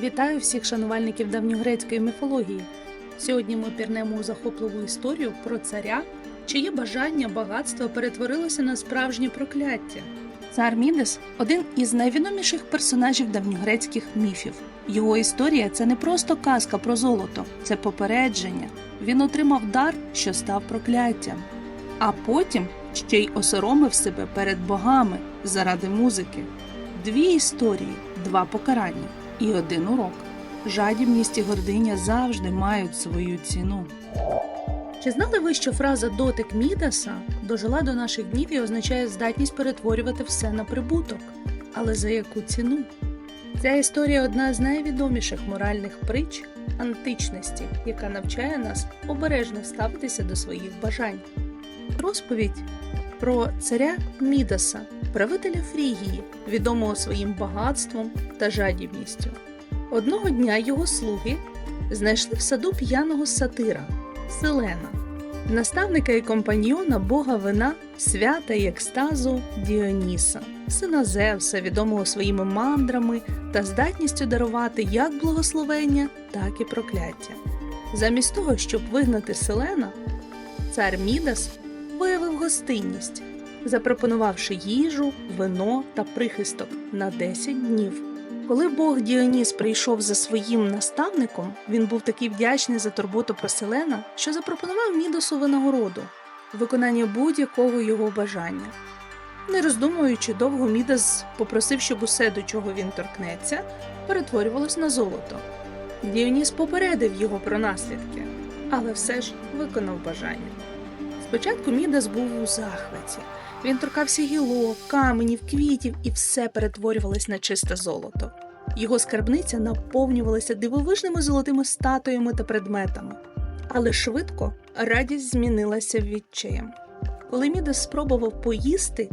Вітаю всіх шанувальників давньогрецької міфології. Сьогодні ми пірнемо у захопливу історію про царя, чиє бажання багатства перетворилося на справжнє прокляття. Цар Мідес один із найвідоміших персонажів давньогрецьких міфів. Його історія це не просто казка про золото, це попередження. Він отримав дар, що став прокляттям, а потім ще й осоромив себе перед богами заради музики. Дві історії, два покарання і один урок. Жадібність і гординя завжди мають свою ціну. Чи знали ви, що фраза дотик Мідаса дожила до наших днів і означає здатність перетворювати все на прибуток? Але за яку ціну? Ця історія одна з найвідоміших моральних притч античності, яка навчає нас обережно ставитися до своїх бажань. Розповідь про царя Мідаса, правителя Фрігії, відомого своїм багатством та жадібністю. Одного дня його слуги знайшли в саду п'яного сатира Селена, наставника і компаньйона бога вина, свята і екстазу Діоніса, сина Зевса, відомого своїми мандрами та здатністю дарувати як благословення, так і прокляття. Замість того, щоб вигнати Селена, цар Мідас виявив гостинність, запропонувавши їжу, вино та прихисток на 10 днів. Коли Бог Діоніс прийшов за своїм наставником, він був такий вдячний за турботу про Селена, що запропонував Мідосу винагороду виконання будь-якого його бажання. Не роздумуючи довго, Мідас попросив, щоб усе, до чого він торкнеться, перетворювалось на золото. Діоніс попередив його про наслідки, але все ж виконав бажання. Спочатку Мідас був у захваті. Він торкався гілок, каменів, квітів, і все перетворювалось на чисте золото. Його скарбниця наповнювалася дивовижними золотими статуями та предметами. Але швидко радість змінилася відчаєм. Коли Мідас спробував поїсти,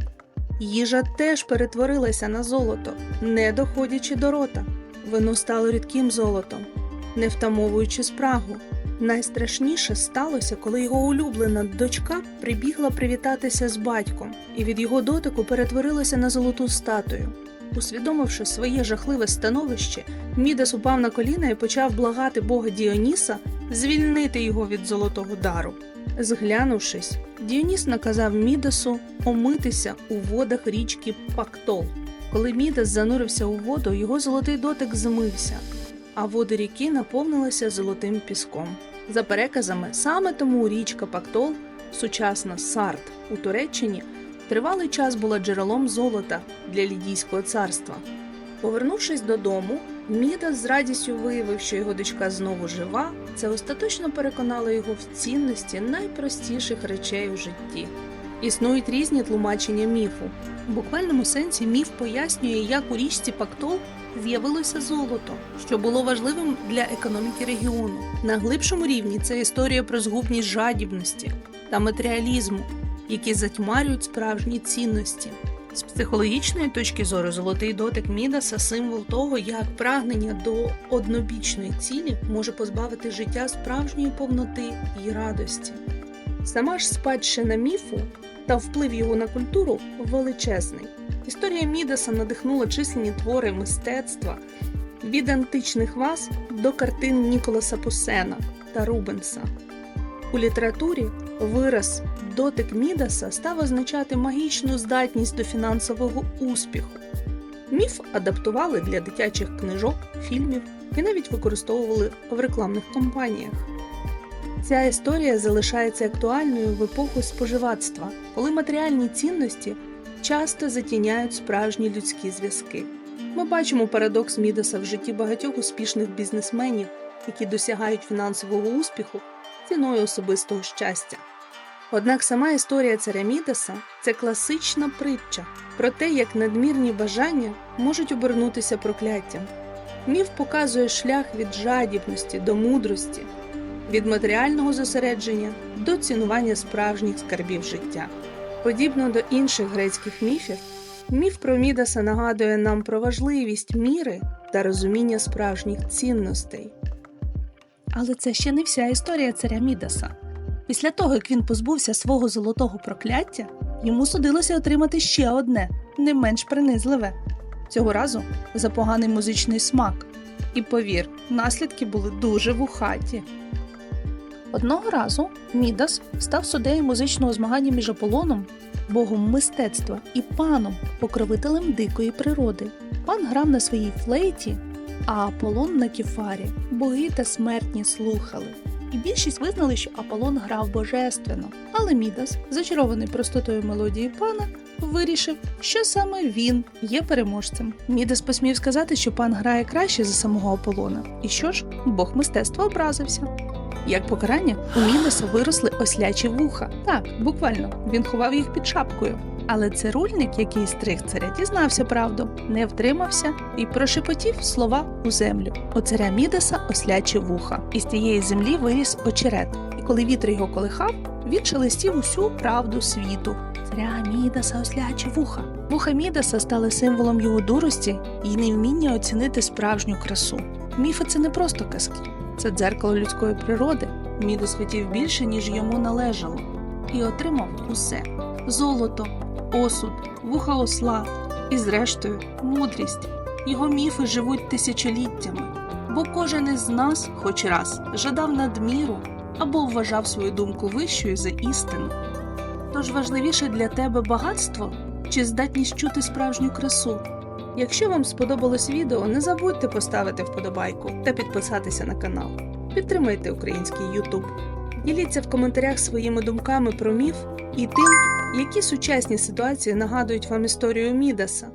їжа теж перетворилася на золото, не доходячи до рота. Вино стало рідким золотом, не втамовуючи спрагу. Найстрашніше сталося, коли його улюблена дочка прибігла привітатися з батьком, і від його дотику перетворилася на золоту статую. Усвідомивши своє жахливе становище, Мідас упав на коліна і почав благати бога Діоніса звільнити його від золотого дару. Зглянувшись, Діоніс наказав Мідасу омитися у водах річки Пактол. Коли Мідас занурився у воду, його золотий дотик змився, а води ріки наповнилися золотим піском. За переказами, саме тому річка Пактол, сучасна Сарт у Туреччині, тривалий час була джерелом золота для Лідійського царства. Повернувшись додому, Мідас з радістю виявив, що його дочка знову жива. Це остаточно переконало його в цінності найпростіших речей у житті. Існують різні тлумачення міфу. В буквальному сенсі міф пояснює, як у річці Пактол з'явилося золото, що було важливим для економіки регіону. На глибшому рівні це історія про згубність жадібності та матеріалізму, які затьмарюють справжні цінності. З психологічної точки зору золотий дотик Мідаса символ того, як прагнення до однобічної цілі може позбавити життя справжньої повноти і радості. Сама ж спадщина міфу та вплив його на культуру величезний. Історія Мідаса надихнула численні твори мистецтва від античних ваз до картин Ніколаса Пусена та Рубенса. У літературі вираз дотик Мідаса став означати магічну здатність до фінансового успіху. Міф адаптували для дитячих книжок, фільмів і навіть використовували в рекламних кампаніях. Ця історія залишається актуальною в епоху споживацтва, коли матеріальні цінності часто затіняють справжні людські зв'язки. Ми бачимо парадокс Мідаса в житті багатьох успішних бізнесменів, які досягають фінансового успіху ціною особистого щастя. Однак сама історія царя Мідаса це класична притча про те, як надмірні бажання можуть обернутися прокляттям. Міф показує шлях від жадібності до мудрості, від матеріального зосередження до цінування справжніх скарбів життя. Подібно до інших грецьких міфів, міф про Мідаса нагадує нам про важливість міри та розуміння справжніх цінностей. Але це ще не вся історія царя Мідаса. Після того, як він позбувся свого золотого прокляття, йому судилося отримати ще одне, не менш принизливе цього разу за поганий музичний смак. І повір, наслідки були дуже вухаті. Одного разу Мідас став суддею музичного змагання між Аполлоном, богом мистецтва, і паном, покровителем дикої природи. Пан грав на своїй флейті, а Аполлон на кефарі. Боги та смертні слухали. І більшість визнали, що Аполлон грав божественно. Але Мідас, зачарований простотою мелодії пана, вирішив, що саме він є переможцем. Мідас посмів сказати, що пан грає краще за самого Аполлона. І що ж, бог мистецтва образився. Як покарання, у Мідаса виросли ослячі вуха. Так, буквально, він ховав їх під шапкою. Але цирульник, який стриг царя, дізнався правду, не втримався і прошепотів слова у землю. У царя Мідаса ослячі вуха, і з тієї землі виріс очерет. І коли вітер його колихав, він шелестів усю правду світу. Царя Мідаса ослячі вуха. Вуха Мідаса стали символом його дурості і невміння оцінити справжню красу. Міфи це не просто казки, це дзеркало людської природи. Мідас хотів більше, ніж йому належало, і отримав усе: золото, осуд, вуха осла і, зрештою, мудрість. Його міфи живуть тисячоліттями, бо кожен із нас, хоч раз, жадав надміру або вважав свою думку вищою за істину. Тож важливіше для тебе багатство чи здатність чути справжню красу. Якщо вам сподобалось відео, не забудьте поставити вподобайку та підписатися на канал. Підтримайте український YouTube. Діліться в коментарях своїми думками про міф і тим, які сучасні ситуації нагадують вам історію Мідаса.